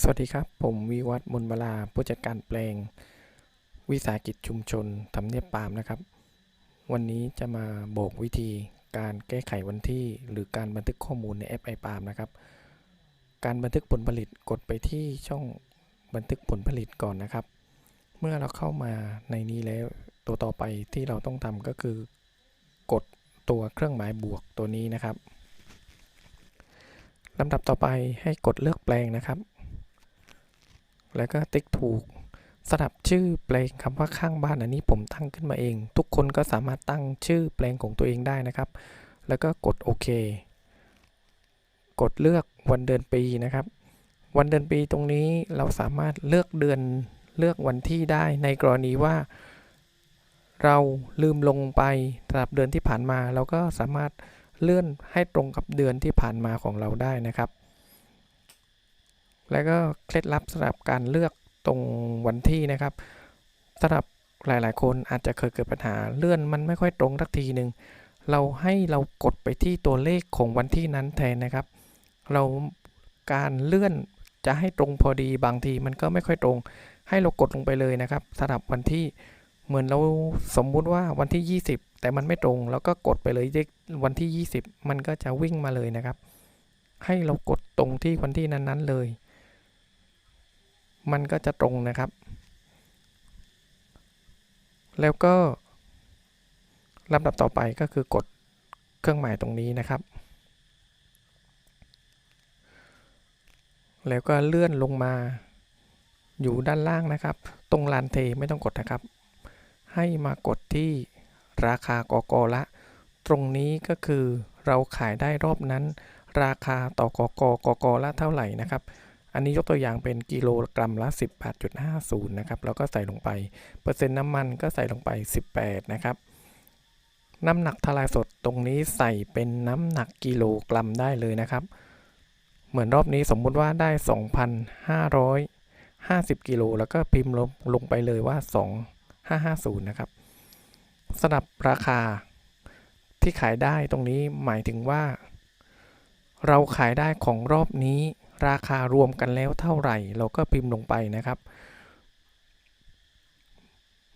สวัสดีครับ ผมวิวัฒน์มนบลาผู้จัดการแปลง วิสาหกิจชุมชนทำเนียบปาล์มนะครับ วันนี้จะมาบอกวิธีการแก้ไขวันที่ หรือการบันทึกข้อมูลในแอปไอปาล์มนะครับ การบันทึกผลผลิตกดไปที่ช่องบันทึกผลผลิตก่อนนะครับ เมื่อเราเข้ามาในนี้แล้วตัวต่อไปที่เราต้องทำก็คือ กดตัวเครื่องหมายบวกตัวนี้นะครับลำดับต่อไปให้กดเลือกแปลงนะครับ แล้วก็ติ๊กถูกสลับชื่อแปลงคำว่าข้างบ้านอันนี้ผมตั้งขึ้นมาเอง ทุกคนก็สามารถตั้งชื่อแปลงของตัวเองได้นะครับ แล้วก็กดโอเคกดเลือกวันเดือนปีนะครับ วันเดือนปีตรงนี้เราสามารถเลือกเดือนเลือกวันที่ได้ในกรณีว่า เราลืมลงไปสำหรับเดือนที่ผ่านมา เราก็สามารถเลื่อนให้ตรงกับเดือนที่ผ่านมาของเราได้นะครับ แล้วก็เคล็ดลับสำหรับการเลือกตรงวันที่นะครับสำหรับหลาย ๆ คนอาจจะเคยเกิดปัญหาเลื่อนมันไม่ค่อยตรงสักทีหนึ่งเราให้เรากดไปที่ตัวเลขของวันที่นั้นแทนนะครับ เราการเลื่อนจะให้ตรงพอดีบางทีมันก็ไม่ค่อยตรง ให้เรากดลงไปเลยนะครับสำหรับวันที่เหมือนเราสมมุติว่าวันที่ 20 แต่มันไม่ตรง แล้วก็กดไปเลยเลขวันที่ 20 มันก็จะวิ่งมาเลยนะครับ ให้เรากดตรงที่วันที่นั้น ๆ เลย มันก็จะตรงนะครับ แล้วก็ลำดับต่อไปก็คือกดเครื่องหมายตรงนี้นะครับ แล้วก็เลื่อนลงมาอยู่ด้านล่างนะครับ ตรงลานเทไม่ต้องกดนะครับ ให้มากดที่ราคากกละ ตรงนี้ก็คือเราขายได้รอบนั้น ราคาต่อกกกกละเท่าไหร่นะครับ อันนี้ยกตัวอย่างเป็นกิโลกรัมละ 18.50 นะครับ แล้วก็ใส่ลงไป เปอร์เซ็นต์น้ำมันก็ใส่ลงไป 18 นะครับ น้ำหนักทลายสดตรงนี้ใส่เป็นน้ำหนักกิโลกรัมได้เลยนะครับ เหมือนรอบนี้สมมุติว่าได้ 2,550 กิโล แล้วก็พิมพ์ลงลงไปเลยว่า 2550 นะครับสำหรับราคาที่ขายได้ตรงนี้หมายถึงว่า เราขายได้ของรอบนี้ ราคารวมกันแล้วเท่าไหร่ เราก็พิมพ์ลงไปนะครับ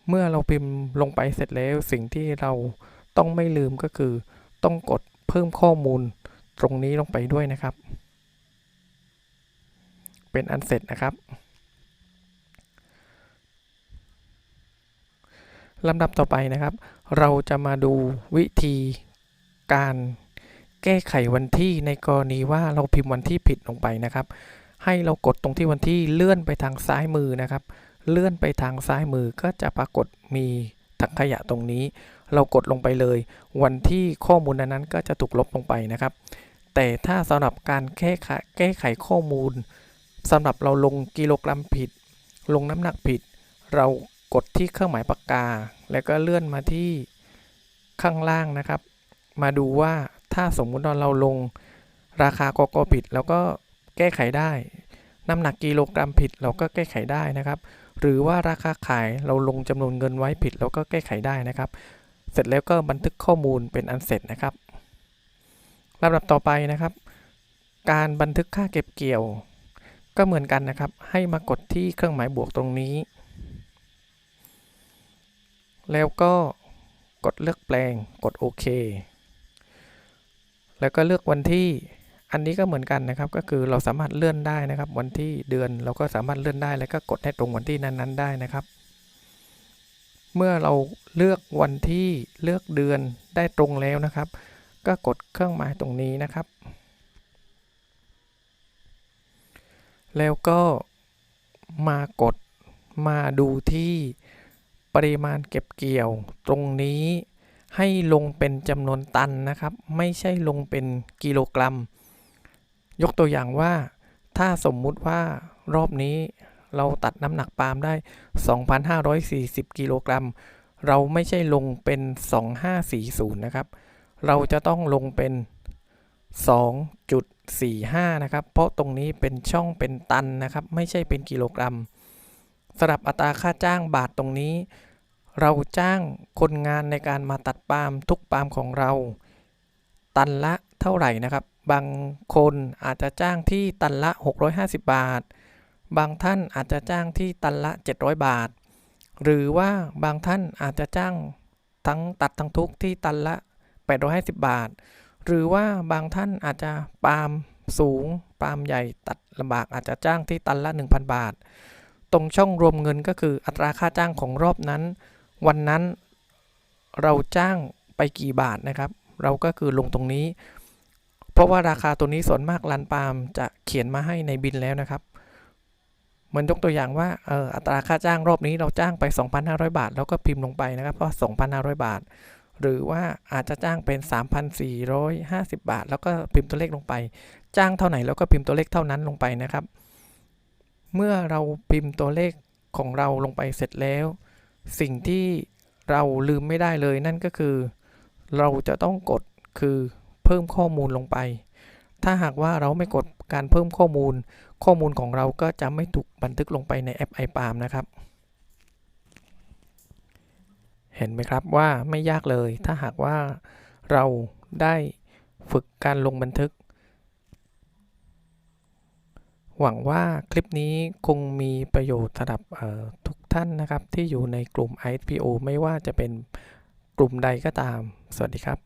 เมื่อเราพิมพ์ลงไปเสร็จแล้วสิ่งที่เราต้องไม่ลืมก็คือ ต้องกดเพิ่มข้อมูลตรงนี้ลงไปด้วยนะครับ เป็นอันเสร็จนะครับลำดับต่อไปนะครับ เราจะมาดูวิธีการ แก้ไขวันที่ในกรณีว่าเราพิมพ์วันที่ผิดลงไปนะครับ ให้เรากดตรงที่วันที่เลื่อนไปทางซ้ายมือนะครับ เลื่อนไปทางซ้ายมือก็จะปรากฏมีถังขยะตรงนี้ เรากดลงไปเลย วันที่ข้อมูลนั้นก็จะถูกลบลงไปนะครับ แต่ถ้าสำหรับการแก้ไขแก้ไขข้อมูลสำหรับเราลงกิโลกรัมผิด ลงน้ำหนักผิด เรากดที่เครื่องหมายปากกา แล้วก็เลื่อนมาที่ข้างล่างนะครับ มาดูว่า ถ้าสมมุติว่าเราลงราคากกผิดแล้วก็แก้ไขได้ น้ำหนักกิโลกรัมผิดเราก็แก้ไขได้นะครับ หรือว่าราคาขายเราลงจำนวนเงินไว้ผิดเราก็แก้ไขได้นะครับ เสร็จแล้วก็บันทึกข้อมูลเป็นอันเสร็จนะครับลำดับต่อไปนะครับ การบันทึกค่าเก็บเกี่ยว ก็เหมือนกันนะครับ ให้มากดที่เครื่องหมายบวกตรงนี้ แล้วก็กดเลือกแปลงกดโอเค แล้วก็เลือกวันที่อันนี้ก็เหมือนกันนะครับ ก็คือเราสามารถเลื่อนได้นะครับ วันที่เดือนเราก็สามารถเลื่อนได้ แล้วก็กดให้ตรงวันที่นั้นๆได้นะครับ เมื่อเราเลือกวันที่เลือกเดือนได้ตรงแล้วนะครับ ก็กดเครื่องหมายตรงนี้นะครับ แล้วก็มากดมาดูที่ปริมาณเก็บเกี่ยวตรงนี้ ให้ลงเป็นจำนวนตันนะครับ ไม่ใช่ลงเป็นกิโลกรัม ยกตัวอย่างว่าถ้าสมมุติว่ารอบนี้เราตัดน้ำหนักปาล์มได้ 2,540 กิโลกรัม เราไม่ใช่ลงเป็น 2540 นะครับ เราจะต้องลงเป็น 2.45 นะครับ เพราะตรงนี้เป็นช่องเป็นตันนะครับ ไม่ใช่เป็นกิโลกรัมสำหรับอัตราค่าจ้างบาทตรงนี้ เราจ้างคนงานในการมาตัดปาล์มทุกปาล์มของเรา ตันละเท่าไหร่นะครับ บางคนอาจจะจ้างที่ตันละ 650 บาท บางท่านอาจจะจ้างที่ตันละ 700 บาท หรือว่าบางท่านอาจจะจ้างทั้งตัดทั้งทุกที่ตันละ 850 บาท หรือว่าบางท่านอาจจะปาล์มสูงปาล์มใหญ่ตัดลำบากอาจจะจ้างที่ตันละ 1,000 บาท ตรงช่องรวมเงินก็คืออัตราค่าจ้างของรอบนั้น วันนั้นเราจ้างไปกี่บาทนะครับ เราก็คือลงตรงนี้ เพราะว่าราคาตัวนี้ส่วนมากร้านปาล์มจะเขียนมาให้ในบินแล้วนะครับเหมันยกตัวอย่างว่าเอออัตราค่าจ้างรอบนี้เราจ้างไป 2,500 บาท แล้วก็พิมพ์ลงไปนะครับเพราะ2,500 บาท หรือว่าอาจจะจ้างเป็น 3,450 บาท แล้วก็พิมพ์ตัวเลขลงไป จ้างเท่าไหนแล้วก็พิมพ์ตัวเลขเท่านั้นลงไปนะครับ เมื่อเราพิมพ์ตัวเลขของเราลงไปเสร็จแล้ว สิ่งที่เราลืมไม่ได้เลยนั่นก็คือ เราจะต้องกดคือเพิ่มข้อมูลลงไป ถ้าหากว่าเราไม่กดการเพิ่มข้อมูล ข้อมูลของเราก็จะไม่ถูกบันทึกลงไปในแอป iPalm นะครับ เห็นไหมครับว่าไม่ยากเลย ถ้าหากว่าเราได้ฝึกการลงบันทึก หวังว่าคลิปนี้คงมีประโยชน์สำหรับทุก ท่านนะครับที่อยู่ในกลุ่ม IPO ไม่ว่าจะเป็นกลุ่มใดก็ตาม สวัสดีครับ